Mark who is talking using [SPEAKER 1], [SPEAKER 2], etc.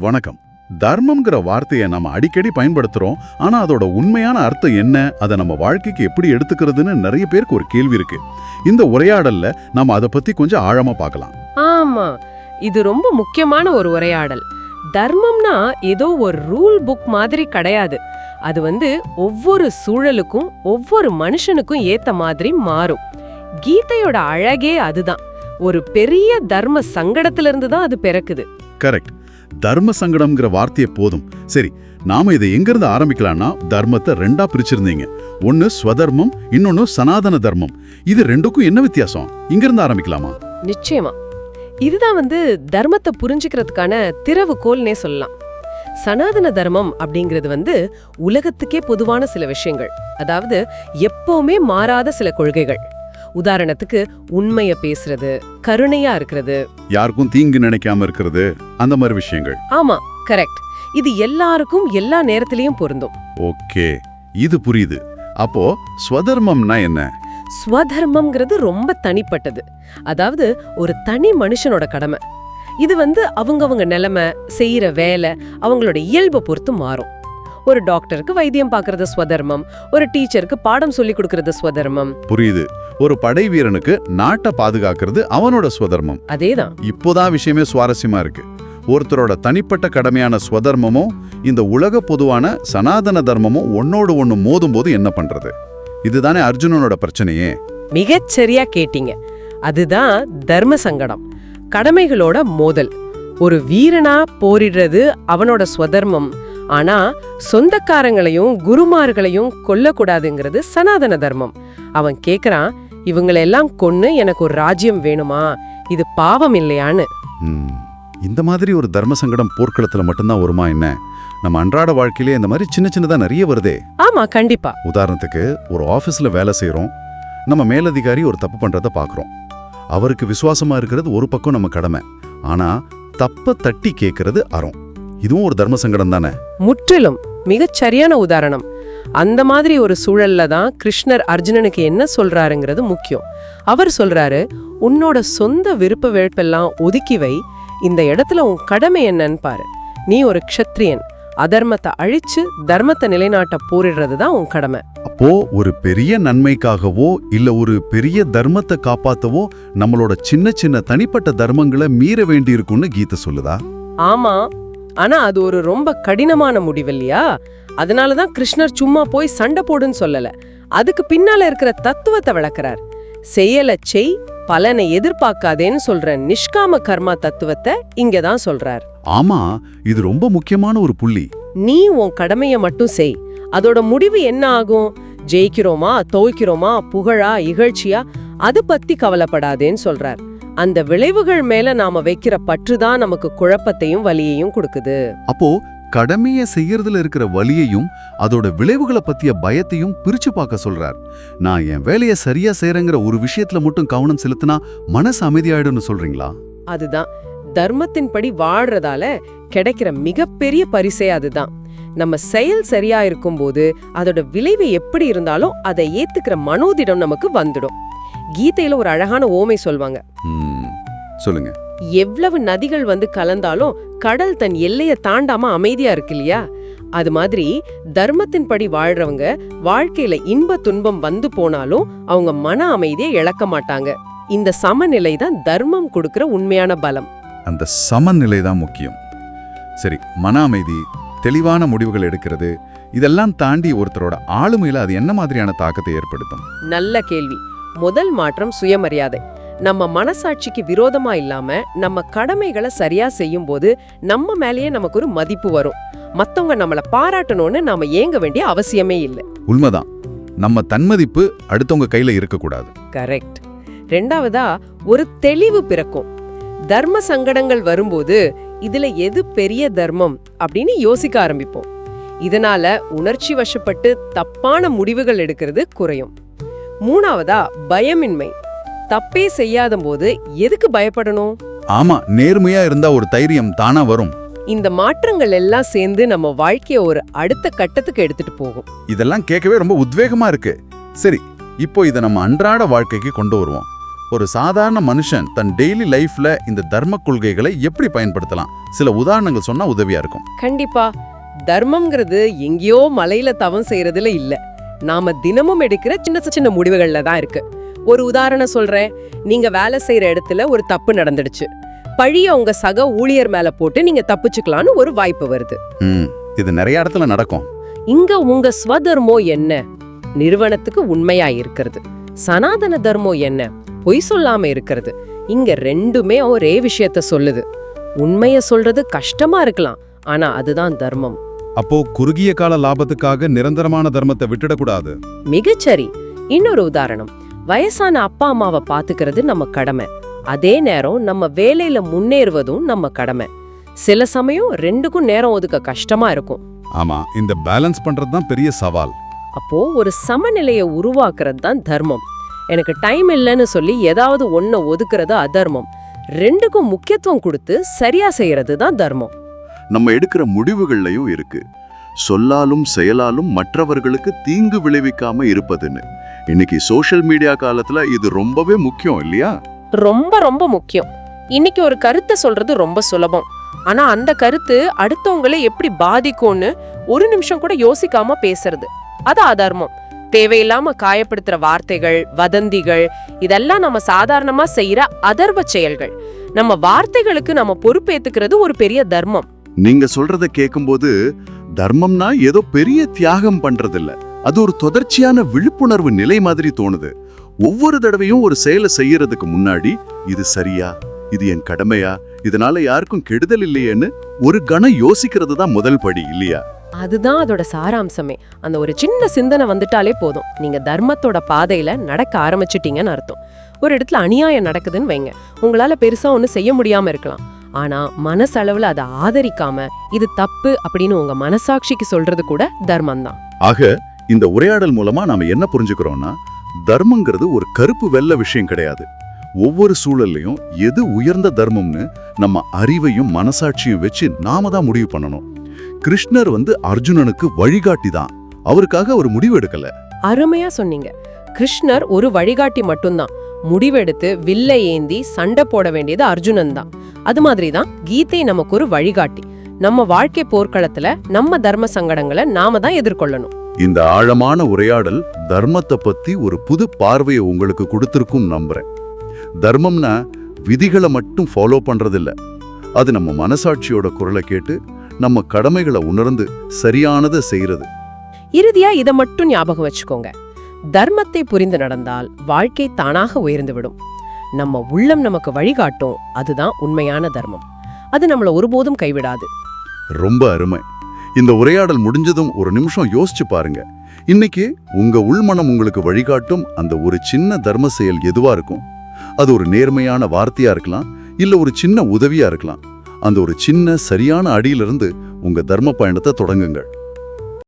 [SPEAKER 1] வணக்கம். தர்மம்ங்கிற வார்த்தையை நம்ம அடிக்கடி பயன்படுத்துறோம். ஆனா அதோட உண்மையான அர்த்தம் என்ன? அதை நம்ம வாழ்க்கைக்கு எப்படி எடுத்துக்கிறதுன்னு நிறைய பேருக்கு ஒரு கேள்வி இருக்கு. இந்த உரையாடல்ல நம்ம அதை பத்தி கொஞ்சம் ஆழமா பார்க்கலாம்.
[SPEAKER 2] ஆமா. இது ரொம்ப முக்கியமான ஒரு உரையாடல். தர்மம்னா ஏதோ ஒரு ரூல் புக் மாதிரி கிடையாது. அது வந்து ஒவ்வொரு சூழலுக்கும் ஒவ்வொரு மனுஷனுக்கும் ஏத்த மாதிரி மாறும். கீதையோட அழகே அதுதான். ஒரு பெரிய தர்ம சங்கடத்திலிருந்து தான் அது பிறக்குது.
[SPEAKER 1] கரெக்ட் தர்ம சங்கடம்ங்கிற வார்த்தையே போதும். சரி நாம இதை எங்கிருந்து ஆரம்பிக்கலாம்னா தர்மத்தை ரெண்டா பிரிச்சிருந்தீங்க. ஒன்னு ஸ்வதர்மம் இன்னொன்னு சனாதன தர்மம். இது ரெண்டுக்கும் என்ன வித்தியாசம்? இங்கிருந்து ஆரம்பிக்கலாமா?
[SPEAKER 2] நிச்சயமா. இதுதான் வந்து தர்மத்தை புரிஞ்சுக்கிறதுக்கான திறவுகோல்னே சொல்லலாம். சனாதன தர்மம் அப்படிங்கிறது வந்து உலகத்துக்கே பொதுவான சில விஷயங்கள். அதாவது எப்பவுமே மாறாத சில கொள்கைகள். உதாரணத்துக்கு உண்மைய பேசுறது கருணையா இருக்கிறது.
[SPEAKER 1] யாருக்கும் தீங்கு நினைக்காம இருக்கிறது அந்த மாதிரி விஷயங்கள்.
[SPEAKER 2] ஆமா கரெக்ட் இது எல்லாருக்கும் எல்லா நேரத்திலயும் பொருந்தும்.
[SPEAKER 1] ஓகே இது புரியுது. அப்போ ஸ்வதர்மம்னா என்ன?
[SPEAKER 2] ஸ்வதர்மம்ங்கிறது ரொம்ப தனிப்பட்டது. அதாவது ஒரு தனி மனுஷனோட கடமை. இது வந்து அவங்கவங்க நிலைமை செய்யற வேலை அவங்களோட இயல்பை பொறுத்து மாறும். ஒரு டாக்டருக்கு வைத்தியம் பார்க்கறது ஸ்வதர்மம் ஒரு டீச்சருக்கு பாடம் சொல்லி கொடுக்கறது ஸ்வதர்மம்.
[SPEAKER 1] புரியுது. ஒரு படை வீரனுக்கு நாட்டை பாதுகாக்கிறது அவனோட ஸ்வதர்மம்.
[SPEAKER 2] அதேதான்.
[SPEAKER 1] இப்போதான் விஷயமே சுவாரஸ்யமா இருக்கு. ஒருத்தரோட தனிப்பட்ட கடமையான ஸ்வதர்மமும் இந்த உலக பொதுவான சனாதன தர்மமும் ஒன்னோடு ஒன்னு மோதும் போது என்ன பண்றது? இதுதானே அர்ஜுனனோட பிரச்சனையே.
[SPEAKER 2] மிகச் சரியா கேட்டீங்க. அதுதான் தர்ம சங்கடம். கடமைகளோட மோதல். ஒரு வீரனா போரிடுறது அவனோட ஸ்வதர்மம். ஆனா சொந்தக்காரங்களையும் குருமார்களையும் கொல்லக்கூடாதுங்கிறது சனாதன தர்மம். அவன் கேக்குறான் இவங்களெல்லாம் கொன்னு எனக்கு ஒரு ராஜ்யம் வேணுமா? இது பாவம் இல்லையான்னு.
[SPEAKER 1] இந்த மாதிரி ஒரு தர்ம சங்கடம் போர்க்களத்துல மட்டும்தான் வருமா என்ன? நம்ம அன்றாட வாழ்க்கையிலே இந்த மாதிரி சின்ன சின்னதா நிறைய வருதே.
[SPEAKER 2] ஆமா கண்டிப்பா.
[SPEAKER 1] உதாரணத்துக்கு ஒரு ஆபீஸ்ல வேலை செய்றோம். நம்ம மேலதிகாரி ஒரு தப்பு பண்றத பாக்குறோம். அவருக்கு விசுவாசமா இருக்கிறது ஒரு பக்கம் நம்ம கடமை. ஆனா தப்ப தட்டி கேட்கறது அறம். இதுவும் ஒரு தர்ம சங்கடம் தானே?
[SPEAKER 2] முற்றிலும். மிகச் சரியான உதாரணம். அந்த மாதிரி ஒரு சூழல்ல தான் கிருஷ்ணர் அர்ஜுனனுக்கு என்ன சொல்றாருங்கிறது முக்கியம். அவர் சொல்றாரு உன்னோட சொந்த விருப்ப வெறுப்பெல்லாம் ஒதுக்கி வை. இந்த இடத்துல உன் கடமை என்னன்னு பாரு. நீ ஒரு க்ஷத்ரியன். அதர்மத்தை அழிச்சு தர்மத்தை நிலைநாட்ட போரிடுறது தான் உன் கடமை.
[SPEAKER 1] அப்போ ஒரு பெரிய நன்மைக்காகவோ இல்ல ஒரு பெரிய தர்மத்தை காப்பாத்தவோ நம்மளோட சின்ன சின்ன தனிப்பட்ட தர்மங்களை மீற வேண்டியிருக்கும்னு கீதை சொல்லுதா?
[SPEAKER 2] ஆமா. ஆனா அது ஒரு ரொம்ப கடினமான முடிவு இல்லையா? அதனால தான் கிருஷ்ணர் சும்மா போய் சண்டை போடுன்னு சொல்லல. அதுக்கு பின்னால இருக்கிற தத்துவத்தை விளக்குறார். செயலை செய் பலனை எதிர்பார்க்காதேன்னு சொல்ற நிஷ்காம கர்மா தத்துவத்தை இங்க தான் சொல்றார்.
[SPEAKER 1] ஆமா இது ரொம்ப முக்கியமான ஒரு புள்ளி.
[SPEAKER 2] நீ உன் கடமையை மட்டும் செய். அதோட முடிவு என்ன ஆகும்? ஜெயிக்கிறோமா தோய்க்கிறோமா புகழா இகழ்ச்சியா? அது பத்தி கவலைப்படாதேன்னு சொல்றார். அந்த விளைவுகள் மேல நாம வைக்கிற பற்று தான் நமக்கு குழப்பத்தையும் வலியையும் கொடுக்குது.
[SPEAKER 1] அப்போ கடமையை செய்யறதுல இருக்கிற வலியையும் அதோட விளைவுகளை பத்திய பயத்தையும் பிரிச்சு பார்க்க சொல்றார். நான் என் வேலையை சரியா செய்யறேங்கிற ஒரு விஷயத்துல மட்டும் கவனம் செலுத்தினா மனசு அமைதியாயிடும்னு சொல்றீங்களா?
[SPEAKER 2] அதுதான். தர்மத்தின்படி வாழ்றதால கிடைக்கிற மிகப்பெரிய பரிசே அதுதான். நம்ம செயல் சரியா இருக்கும்போது அதோட விளைவு எப்படி இருந்தாலும் அதை ஏத்துக்கிற மனோதிடம் நமக்கு வந்துடும். கீதையில ஒரு அழகான ஓமை சொல்வாங்க.
[SPEAKER 1] சொல்லுங்க.
[SPEAKER 2] எவ்வளவு நதிகள் வந்து கலந்தாலும் கடல் தன் எல்லையை தாண்டாம அமைதியா இருக்கு இல்லையா? அது மாதிரி தர்மத்தின்படி வாழ்றவங்க வாழ்க்கையில இன்ப துன்பம் வந்து போனாலும் அவங்க மன அமைதியை இழக்க மாட்டாங்க. இந்த சமநிலை தான் தர்மம் கொடுக்கிற உண்மையான பலம்.
[SPEAKER 1] அந்த சமநிலை தான் முக்கியம். சரி மன அமைதி தெளிவான முடிவுகள் எடுக்கிறது இதெல்லாம் தாண்டி ஒருத்தரோட ஆளுமையில அது என்ன மாதிரியான தாக்கத்தை ஏற்படுத்தும்?
[SPEAKER 2] நல்ல கேள்வி. முதல் மாற்றம் சுயமரியாதை. நம்ம மனசாட்சிக்கு விரோதமா இல்லாம நம்ம கடமைகளை சரியா செய்யும் போது நம்ம மேலேயே நமக்கு ஒரு மதிப்பு வரும். மத்தவங்க நம்மள பாராட்டணும்னு நாம ஏங்க வேண்டிய அவசியமே இல்லை.
[SPEAKER 1] உண்மைதான். நம்ம தன்மதிப்பு அடுத்தவங்க கையில இருக்கக்கூடாது.
[SPEAKER 2] கரெக்ட். ரெண்டாவதா ஒரு தெளிவு பிறக்கும். தர்ம சங்கடங்கள் வரும்போது இதுல எது பெரிய தர்மம் அப்படின்னு யோசிக்க ஆரம்பிப்போம். இதனால உணர்ச்சி வசப்பட்டு தப்பான முடிவுகள் எடுக்கிறது குறையும். மூணாவதா பயமின்மை. தப்பே செய்யாத போது எதுக்கு பயப்படணும்?
[SPEAKER 1] ஆமா நேர்மையா இருந்தா ஒரு தைரியம் தானா வரும்.
[SPEAKER 2] இந்த மாற்றங்கள் எல்லாம் சேர்ந்து நம்ம வாழ்க்கைய ஒரு அடுத்த கட்டத்துக்கு எடுத்துட்டு போகும்.
[SPEAKER 1] இதெல்லாம் கேட்கவே ரொம்ப உத்வேகமா இருக்கு. சரி இப்போ இதை நம்ம அன்றாட வாழ்க்கைக்கு கொண்டு வருவோம்.
[SPEAKER 3] ஒரு சாதாரண மனுஷன் தன் டெய்லி லைஃப்ல இந்த தர்ம கொள்கைகளை எப்படி பயன்படுத்தலாம்? சில உதாரணங்கள் சொன்னா உதவியா இருக்கும்.
[SPEAKER 2] கண்டிப்பா. தர்மம்ங்கிறது எங்கேயோ மலையில தவம் செய்யறதுல இல்ல. நாம தினமும் எடுக்கிற சின்ன சின்ன முடிவுகள்ல தான் இருக்கு. ஒரு உதாரணம் சொல்றேன். நீங்க வேலை செய்யற இடத்துல ஒரு தப்பு நடந்துடுச்சு. பழிய உங்க சக ஊழியர் மேல போட்டு நீங்க தப்பிச்சுக்கலாம்னு ஒரு வாய்ப்பு வருது.
[SPEAKER 3] இது நிறைய இடத்துல நடக்கும்.
[SPEAKER 2] இங்க உங்க ஸ்வதர்மோ என்ன? நிறுவனத்துக்கு உண்மையா இருக்கிறது. சனாதன தர்மம் என்ன? பொய் சொல்லாம இருக்கிறது. இங்க ரெண்டுமே ஒரே விஷயத்த சொல்லுது. உண்மைய சொல்றது கஷ்டமா இருக்கலாம். ஆனா அதுதான் தர்மம்.
[SPEAKER 4] அப்போ குறுகிய கால லாபத்துக்காக நிரந்தரமான தர்மத்தை விட்டுடக்கூடாது.
[SPEAKER 2] மிகச்சரி. இன்னொரு உதாரணம். வயசான அப்பா அம்மாவை பாத்துக்கிறது நம்ம கடமை. அதே நேரம் நம்ம வேலையில முன்னேறுவதும் நம்ம கடமை. சில சமயம் ரெண்டுக்கும் நேரம் ஒதுக்க கஷ்டமா இருக்கும்.
[SPEAKER 4] ஆமா இந்த பேலன்ஸ் பண்றது தான் பெரிய சவால்.
[SPEAKER 2] அப்போ ஒரு சமநிலையை உருவாக்குறது தான் தர்மம். எனக்கு டைம் இல்லைன்னு சொல்லி ஏதாவது ஒன்ன ஒதுக்குறது அதர்மம். ரெண்டுக்கும் முக்கியத்துவம் கொடுத்து சரியா செய்யறது தான் தர்மம்.
[SPEAKER 1] நம்ம எடுக்கிற முடிவுகள்லையும் இருக்கு. சொல்லாலும் செயலாலும் மற்றவர்களுக்கு தீங்கு விளைவிக்காம இருப்பதுன்னு. இன்னைக்கு சோஷியல் மீடியா காலத்துல இது ரொம்பவே முக்கியம் இல்லையா?
[SPEAKER 2] ரொம்ப ரொம்ப முக்கியம். இன்னைக்கு ஒரு கருத்தை சொல்றது ரொம்ப சுலபம். ஆனா அந்த கருத்து அடுத்தவங்களை எப்படி பாதிக்கும்னு ஒரு நிமிஷம் கூட யோசிக்காம பேசுறது. அது அதர்மம் தேவையில்லாம காயப்படுத்துற வார்த்தைகள் வதந்திகள் இதெல்லாம் நம்ம சாதாரணமா செய்யற அதர்வ செயல்கள். நம்ம வார்த்தைகளுக்கு நம்ம பொறுப்பேத்துக்கிறது ஒரு பெரிய தர்மம்.
[SPEAKER 1] நீங்க சொல்றத கேட்கும்போது தர்மம்னா ஏதோ பெரிய தியாகம் பண்றதில்ல. அது ஒரு தொடர்ச்சியான விழிப்புணர்வு நிலை மாதிரி தோணுது. ஒவ்வொரு தடவையும் ஒரு செயலை செய்யறதுக்கு முன்னாடி இது சரியா? இது என் கடமையா? இதனால யாருக்கும் கெடுதல் இல்லையேன்னு ஒரு கணம் யோசிக்கிறது தான் முதல் படி இல்லையா?
[SPEAKER 2] அதுதான் அதோட சாராம்சமே. அந்த ஒரு சின்ன சிந்தனை வந்துட்டாலே போதும். நீங்க தர்மத்தோட பாதையில நடக்க ஆரம்பிச்சிட்டீங்கன்னு அர்த்தம். ஒரு இடத்துல அநியாயம் நடக்குதுன்னு வைங்க. உங்களால பெருசா ஒண்ணு செய்ய முடியாம இருக்கலாம். ஆனா மனசளவுல அதை ஆதரிக்காம இது தப்பு அப்படின்னு உங்க மனசாட்சிக்கு சொல்றது கூட தர்மம் தான்
[SPEAKER 1] ஆக இந்த உரையாடல் மூலமா நாம என்ன புரிஞ்சுக்கிறோம்னா தர்மங்கிறது ஒரு கருப்பு வெள்ளை விஷயம் கிடையாது. ஒவ்வொரு சூழல்லையும் எது உயர்ந்த தர்மம்னு நம்ம அறிவையும் மனசாட்சியும் வச்சு நாம தான் முடிவு பண்ணணும். கிருஷ்ணர் வந்து அர்ஜுனனுக்கு வழிகாட்டி தான் அவருக்காக ஒரு முடிவு எடுக்கல.
[SPEAKER 2] அருமையா சொன்னீங்க. கிருஷ்ணர் ஒரு வழிகாட்டி மட்டும்தான். முடிவெடுத்து வில்லை ஏந்தி சண்டை போட வேண்டியது அர்ஜுனன் தான். அது மாதிரி தான் கீதை நமக்கு ஒரு வழிகாட்டி. நம்ம வாழ்க்கை போர்க்களத்துல நம்ம தர்ம சங்கடங்களை நாம தான் எதிர்கொள்ளணும்.
[SPEAKER 1] இந்த ஆழமான உரையாடல் தர்மத்தை பத்தி ஒரு புது பார்வையை உங்களுக்கு கொடுத்திருக்கும் நம்புறேன். தர்மம்னா விதிகளை மட்டும் ஃபாலோ பண்றதில்ல. அது நம்ம மனசாட்சியோட குரலை கேட்டு நம்ம கடமைகளை உணர்ந்து சரியானதை செய்யறது.
[SPEAKER 2] இறுதியா இத மட்டும் ஞாபகம் வச்சுக்கோங்க. தர்மத்தை புரிந்து நடந்தால் வாழ்க்கை தானாக உயர்ந்துவிடும் நம்ம உள்ளம் நமக்கு வழிகாட்டும். அதுதான் உண்மையான தர்மம். அது நம்மள ஒருபோதும் கைவிடாது.
[SPEAKER 1] ரொம்ப அருமை. இந்த உரையாடல் முடிஞ்சதும் ஒரு நிமிஷம் யோசிச்சு பாருங்க. இன்னைக்கு உங்க உள்மனம் உங்களுக்கு வழிகாட்டும் அந்த ஒரு சின்ன தர்ம செயல் எதுவா இருக்கும்? அது ஒரு நேர்மையான வார்த்தையா இருக்கலாம் இல்ல ஒரு சின்ன உதவியா இருக்கலாம். அந்த ஒரு சின்ன சரியான அடியிலிருந்து உங்க தர்ம பயணத்தை தொடங்குங்கள்.